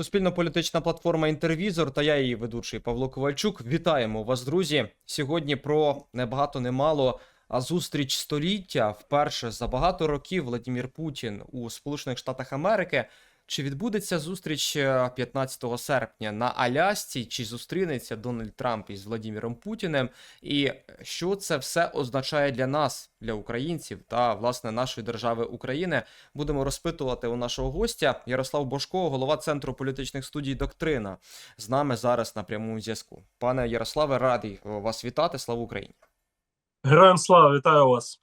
Суспільно-політична платформа Інтервізор та я її ведучий Павло Ковальчук. Вітаємо вас, друзі. Сьогодні про небагато немало. А зустріч століття вперше за багато років Владимир Путін у Сполучених Штатах Америки. Чи відбудеться зустріч е, 15 серпня на Алясці? Чи зустрінеться Дональд Трамп із Владіміром Путіним? І що це все означає для нас, для українців та власне нашої держави України? Будемо розпитувати у нашого гостя Ярослав Бошко, голова центру політичних студій Доктрина. З нами зараз на прямому зв'язку. Пане Ярославе, радий вас вітати. Слава Україні! Героям слава, вітаю вас.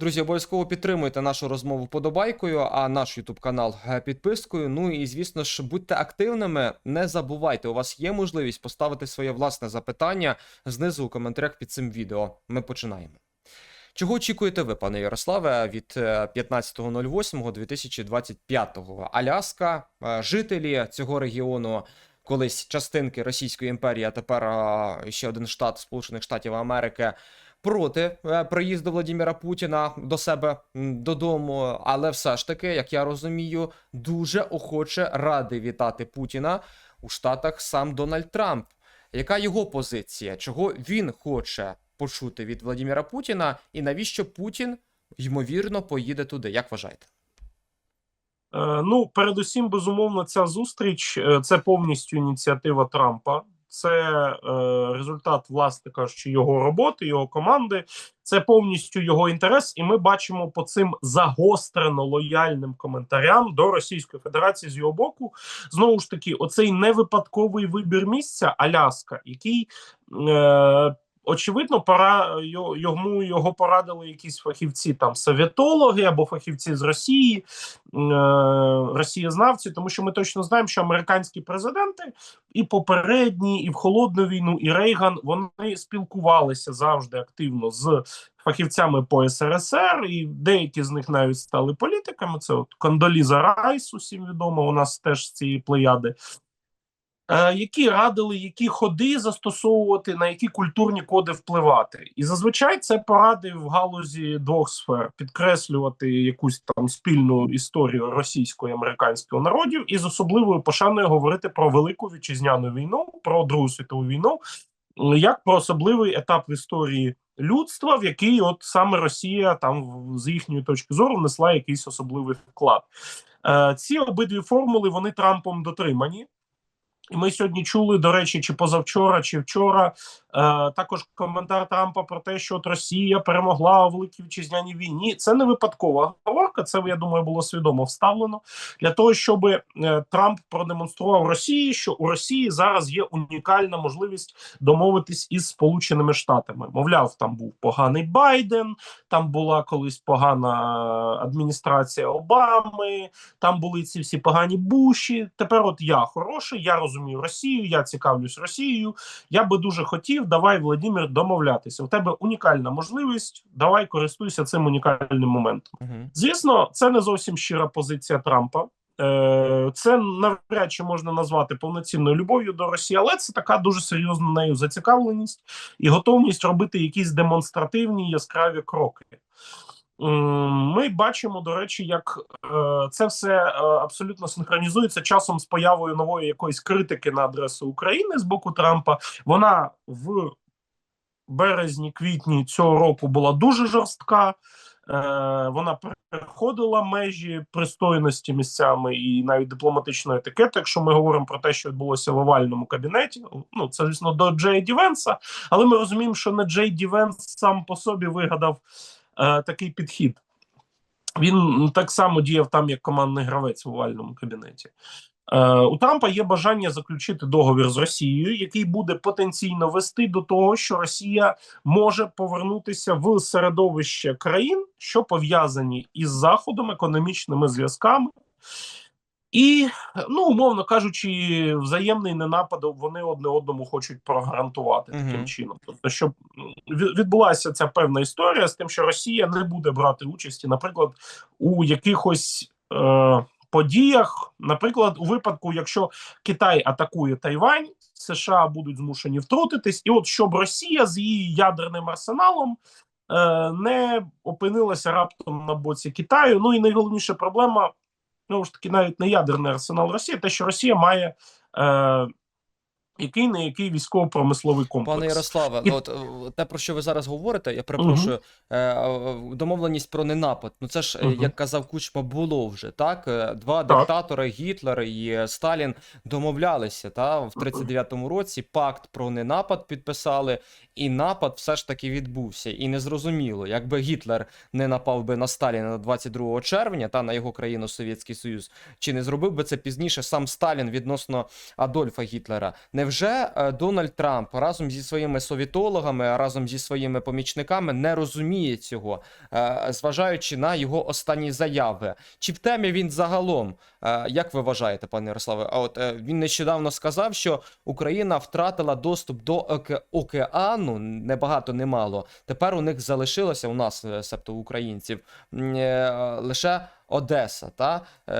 Друзі, обов'язково підтримуйте нашу розмову подобайкою, а наш Ютуб канал е, підпискою. Ну і звісно ж, будьте активними. Не забувайте, у вас є можливість поставити своє власне запитання знизу у коментарях під цим відео. Ми починаємо. Чого очікуєте ви, пане Ярославе, від е, 15.08.2025? Аляска, е, жителі цього регіону, колись частинки Російської імперії, а тепер е, ще один штат Сполучених Штатів Америки проти е, приїзду Владіміра Путіна до себе додому. Але все ж таки, як я розумію, дуже охоче радий вітати Путіна у Штатах сам Дональд Трамп. Яка його позиція? Чого він хоче почути від Владіміра Путіна, і навіщо Путін ймовірно поїде туди? Як вважаєте? Е, ну, передусім, безумовно, ця зустріч е, це повністю ініціатива Трампа. Це е, результат, власне кажучи, його роботи, його команди. Це повністю його інтерес, і ми бачимо по цим загострено лояльним коментарям до Російської Федерації з його боку. Знову ж таки, оцей невипадковий вибір місця Аляска, який е, очевидно пора йо- йому його порадили якісь фахівці, там совєтологи або фахівці з Росії, е, росієзнавці, тому що ми точно знаємо, що американські президенти і попередні, і в холодну війну, і Рейган вони спілкувалися завжди активно з фахівцями по СРСР, і деякі з них навіть стали політиками. Це от Кондоліза Райс, усім відомо, у нас теж з цієї плеяди. Е, які радили, які ходи застосовувати, на які культурні коди впливати, і зазвичай це поради в галузі двох сфер: підкреслювати якусь там спільну історію російського і американського народів, і з особливою пошаною говорити про велику вітчизняну війну, про Другу світову війну, як про особливий етап в історії людства, в який от саме Росія там з їхньої точки зору внесла якийсь особливий вклад. Е, ці обидві формули вони Трампом дотримані. І ми сьогодні чули, до речі, чи позавчора, чи вчора е, також коментар Трампа про те, що от Росія перемогла у великій вітчизняній війні. Це не випадкова говорка. Це я думаю було свідомо вставлено для того, щоб е, Трамп продемонстрував Росії, що у Росії зараз є унікальна можливість домовитись із Сполученими Штатами. Мовляв, там був поганий Байден, там була колись погана адміністрація Обами, там були ці всі погані буші. Тепер, от я хороший, я розумію Росію, я цікавлюсь Росією. Я би дуже хотів. Давай, Владимир, домовлятися. У тебе унікальна можливість. Давай користуйся цим унікальним моментом. Угу. Звісно, це не зовсім щира позиція Трампа. Е, Це навряд чи можна назвати повноцінною любов'ю до Росії, але це така дуже серйозна нею зацікавленість і готовність робити якісь демонстративні яскраві кроки. Ми бачимо, до речі, як е, це все е, абсолютно синхронізується часом з появою нової якоїсь критики на адресу України з боку Трампа. Вона в березні-квітні цього року була дуже жорстка. Е, вона переходила межі пристойності місцями і навіть дипломатичного етикету. Якщо ми говоримо про те, що відбулося в овальному кабінеті, ну це звісно до Джей Ді Венса, але ми розуміємо, що не Джей Ді Венс сам по собі вигадав такий підхід. Він так само діяв там, як командний гравець в овальному кабінеті. Е, у Трампа є бажання заключити договір з Росією, який буде потенційно вести до того, що Росія може повернутися в середовище країн, що пов'язані із Заходом, економічними зв'язками. І, ну, умовно кажучи, взаємний ненапад вони одне одному хочуть прогарантувати таким Мгм. чином. Тобто, щоб відбулася ця певна історія з тим, що Росія не буде брати участі, наприклад, у якихось е, подіях, наприклад, у випадку, якщо Китай атакує Тайвань, США будуть змушені втрутитись, і от щоб Росія з її ядерним арсеналом. е, Не опинилася раптом на боці Китаю. Ну і найголовніша проблема знову ж таки, навіть не ядерний арсенал Росії, те, що Росія має е, який не який військово-промисловий комплекс. Пане Ярославе, І- ну, от е, те, про що ви зараз говорите, я перепрошую, е, домовленість про ненапад. Ну це ж, Мгм. як казав Кучма, було вже, так? Два Так. диктатори, Гітлер і Сталін домовлялися, та, в 39-му році пакт про ненапад підписали, і напад все ж таки відбувся. І незрозуміло, якби Гітлер не напав би на Сталіна 22 червня та на його країну Совєтський Союз, чи не зробив би це пізніше сам Сталін відносно Адольфа Гітлера? Невже е, Дональд Трамп разом зі своїми совітологами, разом зі своїми помічниками не розуміє цього, е, зважаючи на його останні заяви? Чи в темі він загалом? Е, Як ви вважаєте, пане Ярославе? А от е, він нещодавно сказав, що Україна втратила доступ до оке- океану небагато, немало. Тепер у них залишилося у нас, е, себто українців, е, лише Одеса. Та е,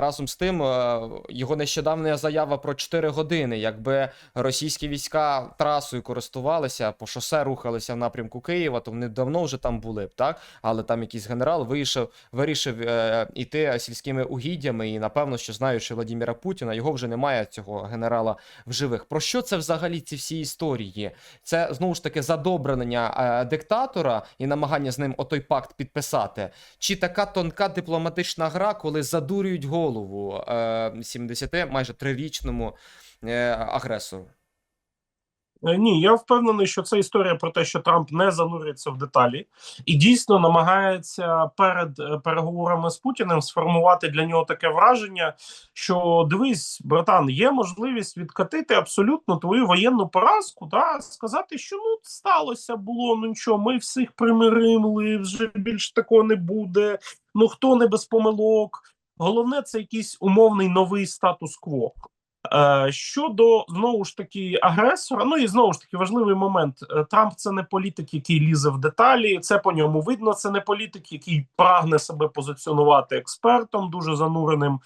разом з тим, е, його нещодавня заява про 4 години. Якби російські війська трасою користувалися, по шосе рухалися в напрямку Києва, то вони давно вже там були б, так? Але там якийсь генерал вийшов, вирішив е, іти сільськими угіддями, напевно, що знаючи Владіміра Путіна, його вже немає цього генерала в живих. Про що це взагалі ці всі історії? Це знову ж таки задобрення е, диктатора і намагання з ним отой пакт підписати. Чи така тонка дипломатична гра, коли задурюють голову е, 70 майже трирічному е, агресору? Е, Ні, я впевнений, що це історія про те, що Трамп не занурюється в деталі і дійсно намагається перед е, переговорами з Путіним сформувати для нього таке враження, що дивись, братан, є можливість відкатити абсолютно твою воєнну поразку, да, сказати, що ну сталося було, ну нічого, ми всіх примирили, вже більше такого не буде. Ну хто не без помилок. Головне, це якийсь умовний новий статус-кво. Е, Щодо знову ж таки агресора, ну і знову ж таки важливий момент. Е, Трамп це не політик, який лізе в деталі. Це по ньому видно. Це не політик, який прагне себе позиціонувати експертом, дуже зануреним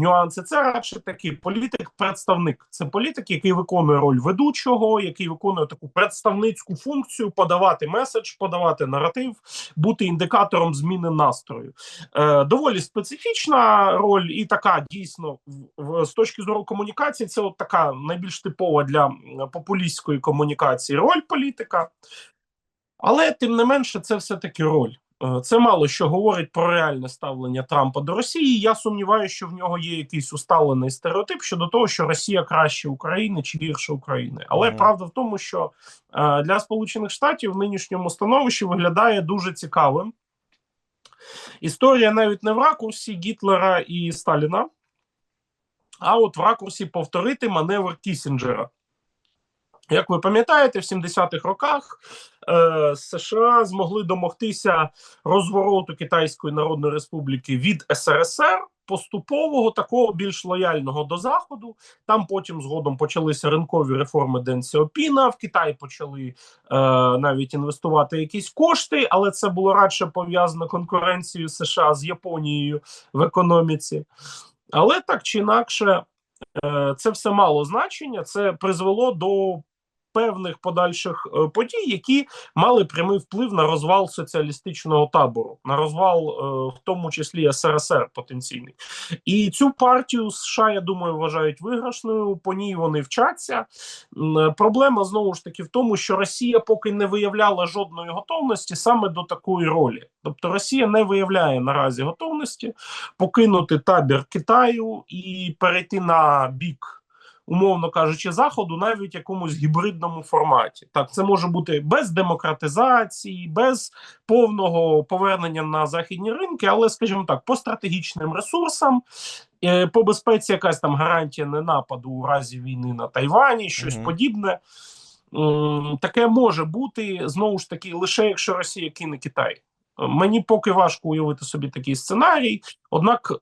нюанси. Це радше такий політик-представник. Це політик, який виконує роль ведучого, який виконує таку представницьку функцію, подавати меседж, подавати наратив, бути індикатором зміни настрою. Е, доволі специфічна роль, і така дійсно в, з точки зору комунікації, це от така найбільш типова для популістської комунікації роль політика. Але тим не менше, це все-таки роль. Е, Це мало що говорить про реальне ставлення Трампа до Росії. Я сумніваюся, що в нього є якийсь усталений стереотип щодо того, що Росія краще України чи гірше України. Але Мгм. правда в тому, що е, для Сполучених Штатів в нинішньому становищі виглядає дуже цікавим. Історія навіть не в ракурсі Гітлера і Сталіна, а от в ракурсі повторити маневр Кісінджера. Як ви пам'ятаєте, в 70-х роках е, США змогли домогтися розвороту Китайської Народної Республіки від СРСР, поступового такого більш лояльного до Заходу. Там потім згодом почалися ринкові реформи Ден Сяопіна. В Китаї почали е, навіть інвестувати якісь кошти, але це було радше пов'язано конкуренцією США з Японією в економіці. Але так чи інакше, е, це все мало значення. Це призвело до певних подальших е, подій, які мали прямий вплив на розвал соціалістичного табору, на розвал, е, в тому числі СРСР потенційний. І цю партію США, я думаю, вважають виграшною. По ній вони вчаться. Е, Проблема знову ж таки в тому, що Росія поки не виявляла жодної готовності саме до такої ролі. Тобто Росія не виявляє наразі готовності покинути табір Китаю і перейти на бік. Умовно кажучи, заходу навіть якомусь гібридному форматі. Так, це може бути без демократизації, без повного повернення на західні ринки, але, скажімо так, по стратегічним ресурсам, е, по безпеці, якась там гарантія не нападу у разі війни на Тайвані, щось Мгм. подібне. Таке може бути знову ж таки лише якщо Росія кине Китай. Мені поки важко уявити собі такий сценарій. Однак,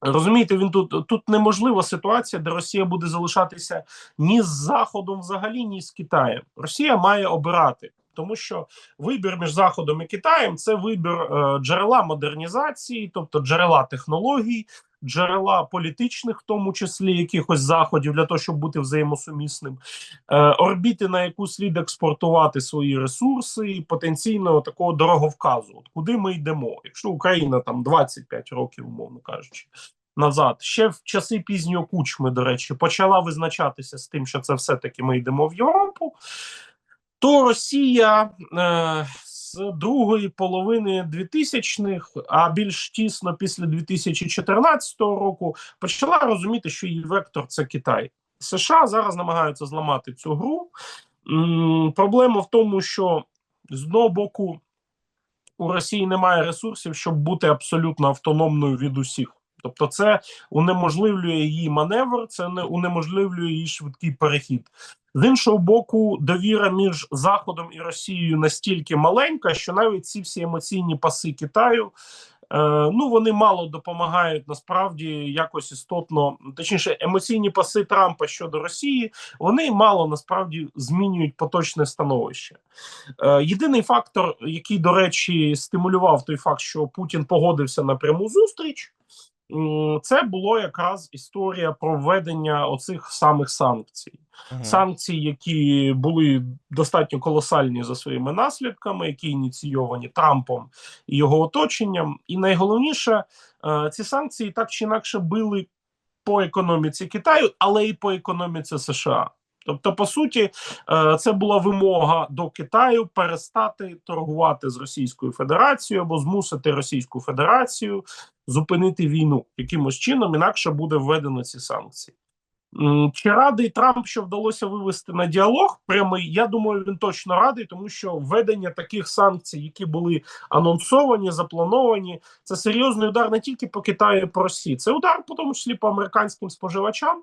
розумієте, він тут тут неможлива ситуація, де Росія буде залишатися ні з Заходом, взагалі, ні з Китаєм. Росія має обирати. Тому що вибір між Заходом і Китаєм це вибір е, джерела модернізації, тобто джерела технологій, джерела політичних, в тому числі якихось заходів, для того, щоб бути взаємосумісним, е, орбіти, на яку слід експортувати свої ресурси, і потенційно такого дороговказу. От куди ми йдемо? Якщо Україна там 25 років, умовно кажучи. Назад ще в часи пізнього кучми, до речі, почала визначатися з тим, що це все-таки ми йдемо в Європу, то Росія е, з другої половини 2000-х, а більш тісно після 2014 року, почала розуміти, що її вектор це Китай. США зараз намагаються зламати цю гру. Проблема в тому, що з одного боку у Росії немає ресурсів, щоб бути абсолютно автономною від усіх. Тобто, це унеможливлює її маневр, це не унеможливлює її швидкий перехід. З іншого боку, довіра між Заходом і Росією настільки маленька, що навіть ці всі емоційні паси Китаю. Е, ну вони мало допомагають насправді якось істотно, точніше, емоційні паси Трампа щодо Росії вони мало насправді змінюють поточне становище. Е, єдиний фактор, який, до речі, стимулював той факт, що Путін погодився на пряму зустріч, це було якраз історія про введення оцих самих санкцій. Мгм. Санкції, які були достатньо колосальні за своїми наслідками, які ініційовані Трампом і його оточенням. І найголовніше, е, ці санкції так чи інакше били по економіці Китаю, але і по економіці США. Тобто, по суті, е, це була вимога до Китаю перестати торгувати з Російською Федерацією або змусити Російську Федерацію зупинити війну якимось чином, інакше буде введено ці санкції. Чи радий Трамп, що вдалося вивести на діалог? Прямий, я думаю, він точно радий, тому що введення таких санкцій, які були анонсовані, заплановані, це серйозний удар не тільки по Китаю, і по Росії, це удар, по тому числі по американським споживачам,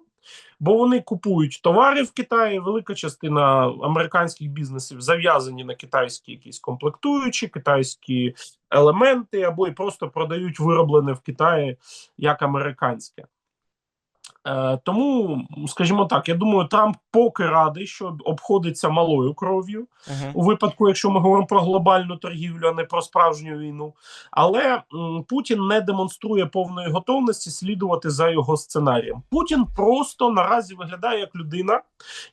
бо вони купують товари в Китаї. Велика частина американських бізнесів зав'язані на китайські якісь комплектуючі, китайські елементи, або і просто продають вироблене в Китаї як американське. Е, тому, скажімо так, я думаю, Трамп поки радий, що обходиться малою кров'ю Мгм. у випадку, якщо ми говоримо про глобальну торгівлю, а не про справжню війну. Але м, Путін не демонструє повної готовності слідувати за його сценарієм. Путін просто наразі виглядає як людина,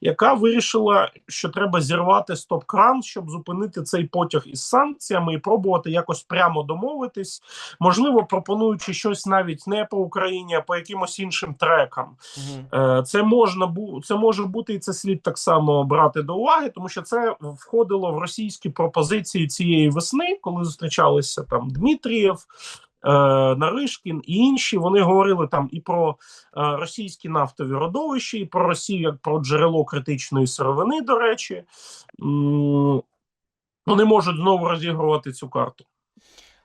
яка вирішила, що треба зірвати стоп-кран, щоб зупинити цей потяг із санкціями і пробувати якось прямо домовитись, можливо, пропонуючи щось навіть не по Україні, а по якимось іншим трекам. Мгм. Е, Це можна це може бути, і це слід так само брати до уваги, тому що це входило в російські пропозиції цієї весни, коли зустрічалися там Дмитрієв. е, Наришкін і інші вони говорили там і про е, російські нафтові родовища, і про Росію як про джерело критичної сировини. До речі, вони можуть знову розігрувати цю карту.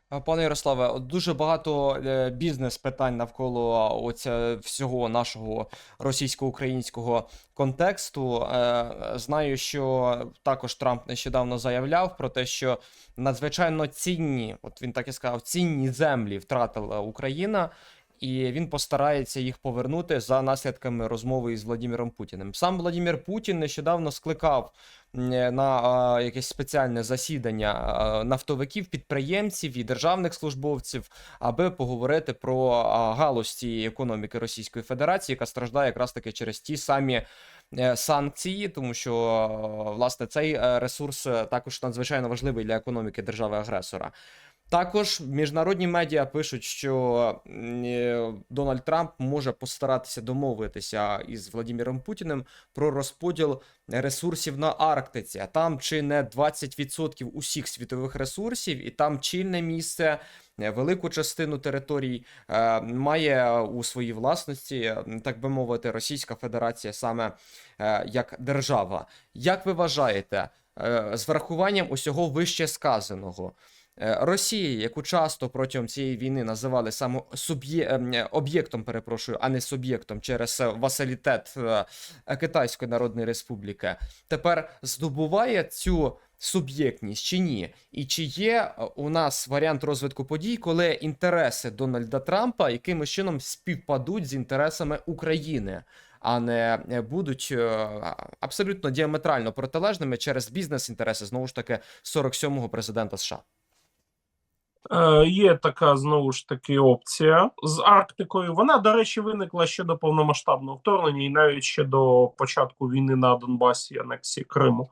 А, Пане Ярославе, дуже багато е, бізнес-питань навколо оця всього нашого російсько-українського контексту. Е, Знаю, що також Трамп нещодавно заявляв про те, що надзвичайно цінні, от він так і сказав, цінні землі втратила Україна. І він постарається їх повернути за наслідками розмови із Владимиром Путіним. Сам Владимир Путін нещодавно скликав на якесь спеціальне засідання нафтовиків, підприємців і державних службовців, аби поговорити про галузь цієї економіки Російської Федерації, яка страждає якраз таки через ті самі. е, Санкції, тому що власне цей е, ресурс е, також надзвичайно важливий для економіки держави-агресора. Також міжнародні медіа пишуть, що е, Дональд Трамп може постаратися домовитися із Владимиром Путіним про розподіл ресурсів на Арктиці. А там чи не 20% усіх світових ресурсів, і там чільне місце. е, Велику частину територій е, має у своїй власності, так би мовити, Російська Федерація саме як держава. Як ви вважаєте, з врахуванням усього вище сказаного? Е, Росія, яку часто протягом цієї війни називали саме ем, е, об'єктом, перепрошую, а не суб'єктом через е, васалітет Китайської Народної Республіки, тепер здобуває цю суб'єктність чи ні? І чи є у нас варіант розвитку подій, коли інтереси Дональда Трампа якимось чином співпадуть з інтересами України? А не будуть абсолютно діаметрально протилежними через бізнес-інтереси знову ж таки 47-го президента США. Е, Є така знову ж таки опція з Арктикою. Вона, до речі, виникла ще до повномасштабного вторгнення і навіть ще до початку війни на Донбасі анексії Криму.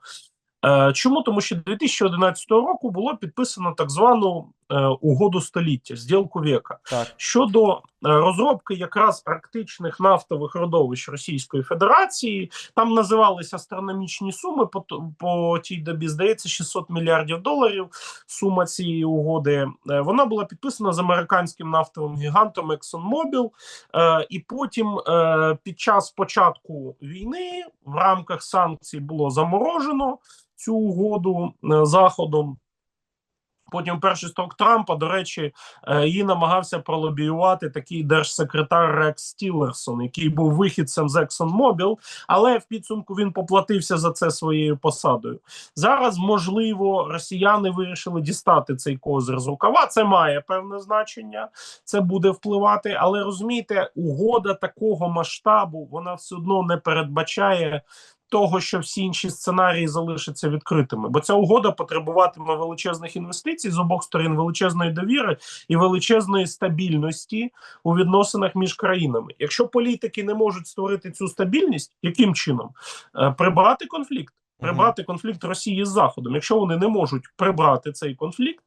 Е, Чому? Тому що 2011 року було підписано так звану угоду століття, зділку века. Так. Щодо е, розробки якраз арктичних нафтових родовищ Російської Федерації, там називалися астрономічні суми по, по тій добі, здається, 600 мільярдів доларів. Сума цієї угоди Е, вона була підписана з американським нафтовим гігантом ExxonMobil. Е, І потім е, під час початку війни в рамках санкцій було заморожено цю угоду е, заходом. Потім перший строк Трампа, до речі, е, її намагався пролобіювати такий держсекретар Рекс Стілерсон, який був вихідцем з ExxonMobil, але в підсумку він поплатився за це своєю посадою. Зараз, можливо, росіяни вирішили дістати цей козир з рукава. Це має певне значення, це буде впливати. Але розумієте, угода такого масштабу вона все одно не передбачає. Того, що всі інші сценарії залишаться відкритими, бо ця угода потребуватиме величезних інвестицій з обох сторін, величезної довіри і величезної стабільності у відносинах між країнами. Якщо політики не можуть створити цю стабільність, яким чином Е, прибрати конфлікт? Прибрати конфлікт Росії з Заходом. Якщо вони не можуть прибрати цей конфлікт,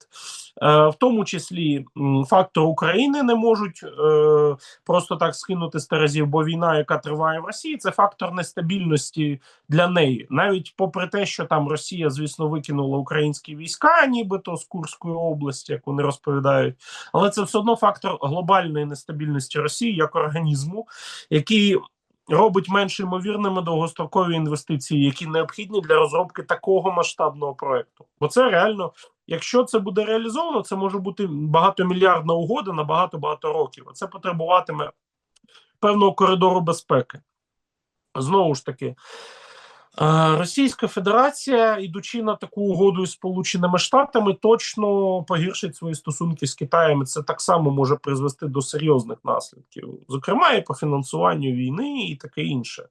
е, в тому числі фактор України не можуть е, просто так скинути з терезів, бо війна, яка триває в Росії, це фактор нестабільності для неї. Навіть попри те, що там Росія, звісно, викинула українські війська, нібито з Курської області, як вони розповідають, але це все одно фактор глобальної нестабільності Росії як організму, який робить менш ймовірними довгострокові інвестиції, які необхідні для розробки такого масштабного проекту. Бо це реально, якщо це буде реалізовано, це може бути багатомільярдна угода на багато багато років. А це потребуватиме певного коридору безпеки. Знову ж таки. Е, Російська Федерація, ідучи на таку угоду із Сполученими Штатами, точно погіршить свої стосунки з Китаєм. Це так само може призвести до серйозних наслідків, зокрема і по фінансуванню війни, і таке інше.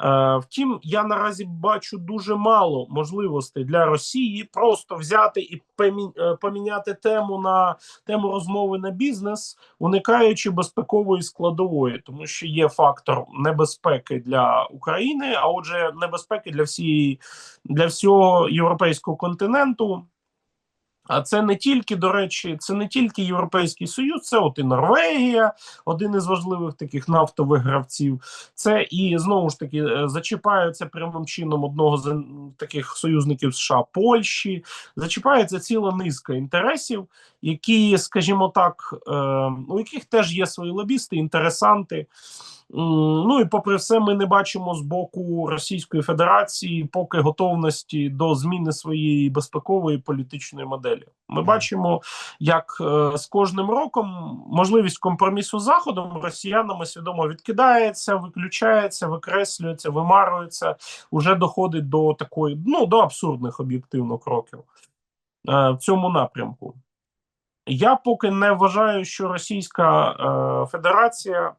Е, Втім, я наразі бачу дуже мало можливостей для Росії просто взяти і е, поміняти тему на тему розмови на бізнес, уникаючи безпекової складової, тому що є фактор небезпеки для України, а отже, небезпеки для всієї для всього європейського континенту. А це не тільки, до речі, це не тільки Європейський Союз, це от і Норвегія, один із важливих таких нафтових гравців. Це і знову ж таки е, зачіпається прямим чином одного з таких союзників США Польщі. Зачіпається ціла низка інтересів, які, скажімо так, е, у яких теж є свої лобісти, інтересанти. Ну і попри все, ми не бачимо з боку Російської Федерації поки готовності до зміни своєї безпекової політичної моделі. Ми бачимо, як е, з кожним роком можливість компромісу з заходом росіянами свідомо відкидається, виключається, викреслюється, вимарюється, уже доходить до такої, ну до абсурдних об'єктивно кроків е, в цьому напрямку. Я поки не вважаю, що Російська е, Федерація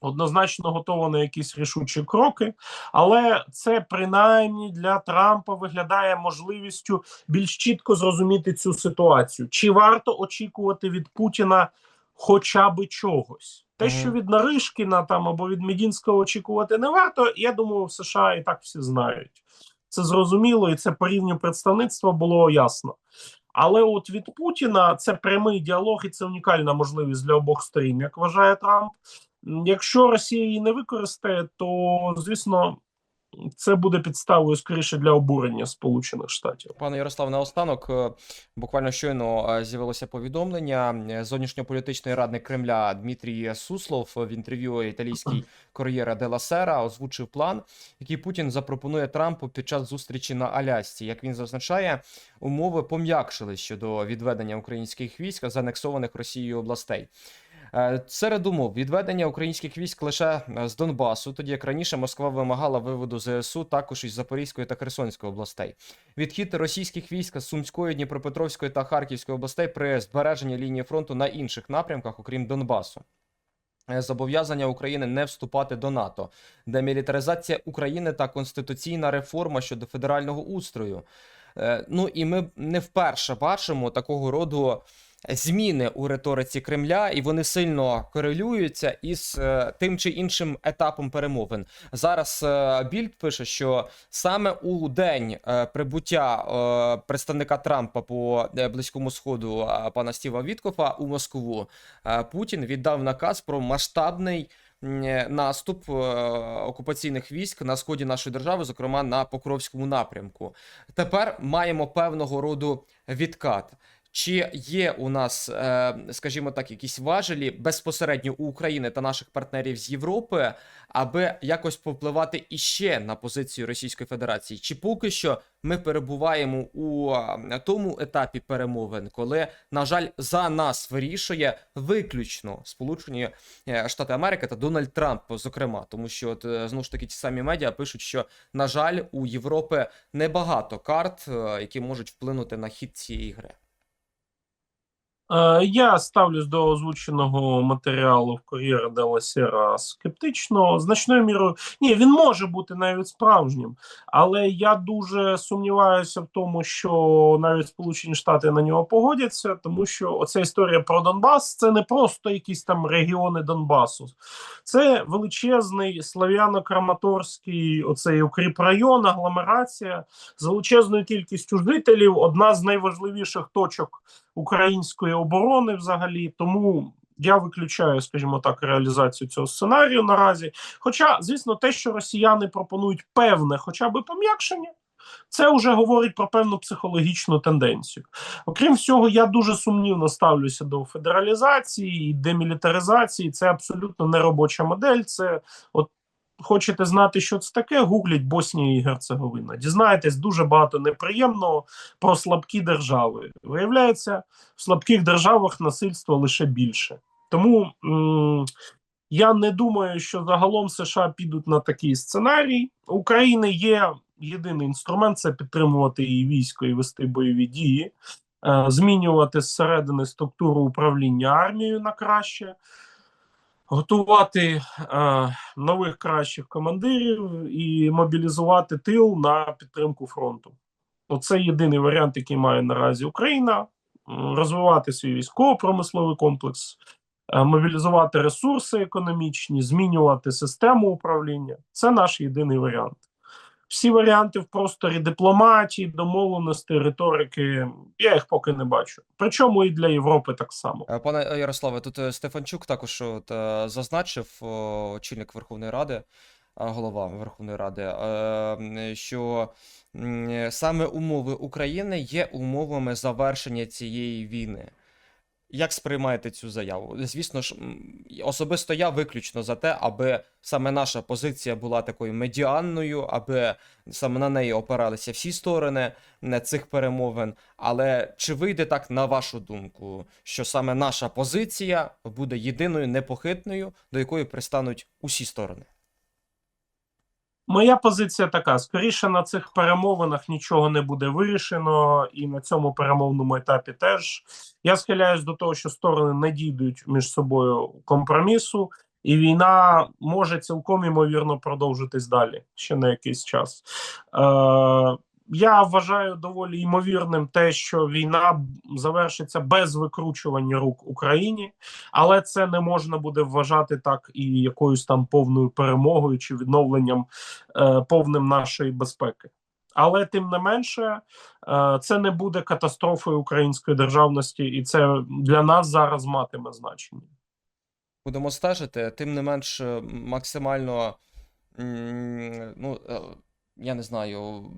однозначно готова на якісь рішучі кроки, але це принаймні для Трампа виглядає можливістю більш чітко зрозуміти цю ситуацію. Чи варто очікувати від Путіна хоча би чогось? Те, що від Наришкіна там або від Медінського очікувати не варто, я думаю, в США і так всі знають. Це зрозуміло, і це по рівню представництва було ясно. Але от від Путіна це прямий діалог, і це унікальна можливість для обох сторін, як вважає Трамп. Якщо Росія її не використає, то звісно це буде підставою скоріше для обурення Сполучених Штатів. Пане Ярослав, наостанок е, буквально щойно е, з'явилося повідомлення. Е, Зовнішньополітичний радник Кремля Дмитрій Суслов в інтерв'ю італійській Кор'єра Дела Сера озвучив план, який Путін запропонує Трампу під час зустрічі на Алясці. Як він зазначає, умови пом'якшили щодо відведення українських військ з анексованих Росією областей. Е, Серед умов відведення українських військ лише е, з Донбасу, тоді як раніше Москва вимагала виводу ЗСУ також із Запорізької та Херсонської областей. Відхід російських військ з Сумської, Дніпропетровської та Харківської областей при збереженні лінії фронту на інших напрямках, окрім Донбасу. Е, Зобов'язання України не вступати до НАТО, демілітаризація України та конституційна реформа щодо федерального устрою. Ну і ми не вперше бачимо такого роду зміни у риториці Кремля, і вони сильно корелюються із е, тим чи іншим етапом перемовин. Зараз е, Більд пише, що саме у день е, прибуття представника Трампа по близькому сходу пана Стіва Віткофа у Москву Путін віддав наказ про масштабний. Наступ окупаційних військ на сході нашої держави, зокрема на Покровському напрямку. Тепер маємо певного роду відкат. Чи є у нас, е, скажімо так, якісь важелі безпосередньо у України та наших партнерів з Європи, аби якось повпливати іще на позицію Російської Федерації? Чи поки що ми перебуваємо у е, тому етапі перемовин, коли, на жаль, за нас вирішує виключно Сполучені е, Штати Америки та Дональд Трамп, зокрема, тому що от знову ж таки ті самі медіа пишуть, що на жаль, у Європи небагато карт, які можуть вплинути на хід цієї гри. Е, Я ставлюсь до озвученого матеріалу в Кор'єра Дела Сера скептично. Значною мірою ні, він може бути навіть справжнім, але я дуже сумніваюся в тому, що навіть Сполучені Штати на нього погодяться, тому що оця історія про Донбас це не просто якісь там регіони Донбасу, це величезний слав'яно-краматорський оцей укріпрайон, агломерація з величезною кількістю жителів, одна з найважливіших точок української оборони взагалі. Тому я виключаю, скажімо так, реалізацію цього сценарію наразі. Хоча, звісно, те, що росіяни пропонують певне, хоча б пом'якшення. Це вже говорить про певну психологічну тенденцію. Окрім всього, я дуже сумнівно ставлюся до федералізації і демілітаризації. Це абсолютно не робоча модель. Це от хочете знати, що це таке? Гугліть Боснія і Герцеговина. Дізнаєтесь дуже багато неприємного про слабкі держави. Виявляється, в слабких державах насильство лише більше. Тому м- я не думаю, що загалом США підуть на такий сценарій. України є єдиний інструмент це підтримувати її військо і вести бойові дії, е, змінювати зсередини структуру управління армією на краще. Готувати е, нових кращих командирів і мобілізувати тил на підтримку фронту. Оце єдиний варіант, який має наразі Україна: розвивати свій військово-промисловий комплекс, е, мобілізувати ресурси економічні, змінювати систему управління. Це наш єдиний варіант. Всі варіанти в просторі дипломатії, домовленості, риторики. Я їх поки не бачу. Причому і для Європи так само. Е, Пане Ярославе, тут е, Стефанчук також от, е, зазначив, очільник Верховної Ради, голова Верховної Ради, що саме умови України є умовами завершення цієї війни. Як сприймаєте цю заяву? Звісно ж, особисто я виключно за те, аби саме наша позиція була такою медіанною, аби саме на неї опиралися всі сторони е, цих перемовин. Але чи вийде так, на вашу думку, що саме наша позиція буде єдиною непохитною, до якої пристануть усі сторони? Моя позиція така: скоріше на цих перемовинах нічого не буде вирішено, і на цьому перемовному етапі теж я схиляюсь до того, що сторони не дійдуть між собою компромісу, і війна може цілком імовірно продовжитись далі ще на якийсь час. Е, я вважаю доволі ймовірним те, що війна завершиться без викручування рук Україні, але це не можна буде вважати так і якоюсь там повною перемогою чи відновленням е, повним нашої безпеки. Але тим не менше, е, це не буде катастрофою української державності, і це для нас зараз матиме значення. Будемо стежити, тим не менш, е, максимально, ну, е, я не знаю,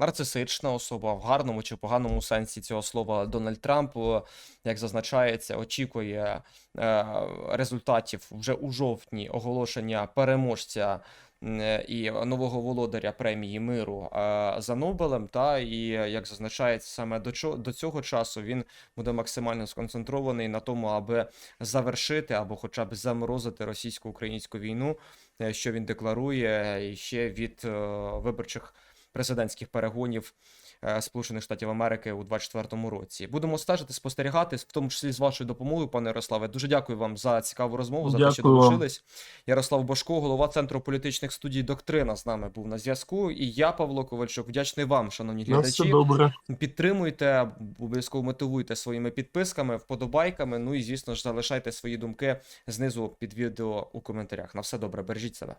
нарцисична особа в гарному чи поганому сенсі цього слова Дональд Трамп, е, як зазначається, очікує е, результатів вже у жовтні оголошення переможця е, і нового володаря премії миру за Нобелем. Та і як зазначається, саме до чо- до цього часу він буде максимально сконцентрований на тому, аби завершити або хоча б заморозити російсько-українську війну, що він декларує ще від виборчих президентських перегонів е, Сполучених Штатів Америки у 2024 році. Будемо стежити, спостерігати, в тому числі з вашою допомогою, пане Ярославе. Дуже дякую вам за цікаву розмову, за те, що долучились. Ярослав Бошко, голова центру політичних студій Доктрина, з нами був на зв'язку. І я, Павло Ковальчук, вдячний вам, шановні На все добре. Підтримуйте, обов'язково мотивуйте своїми підписками, вподобайками. Ну і звісно ж залишайте свої думки знизу під відео у коментарях. На все добре, бережіть себе.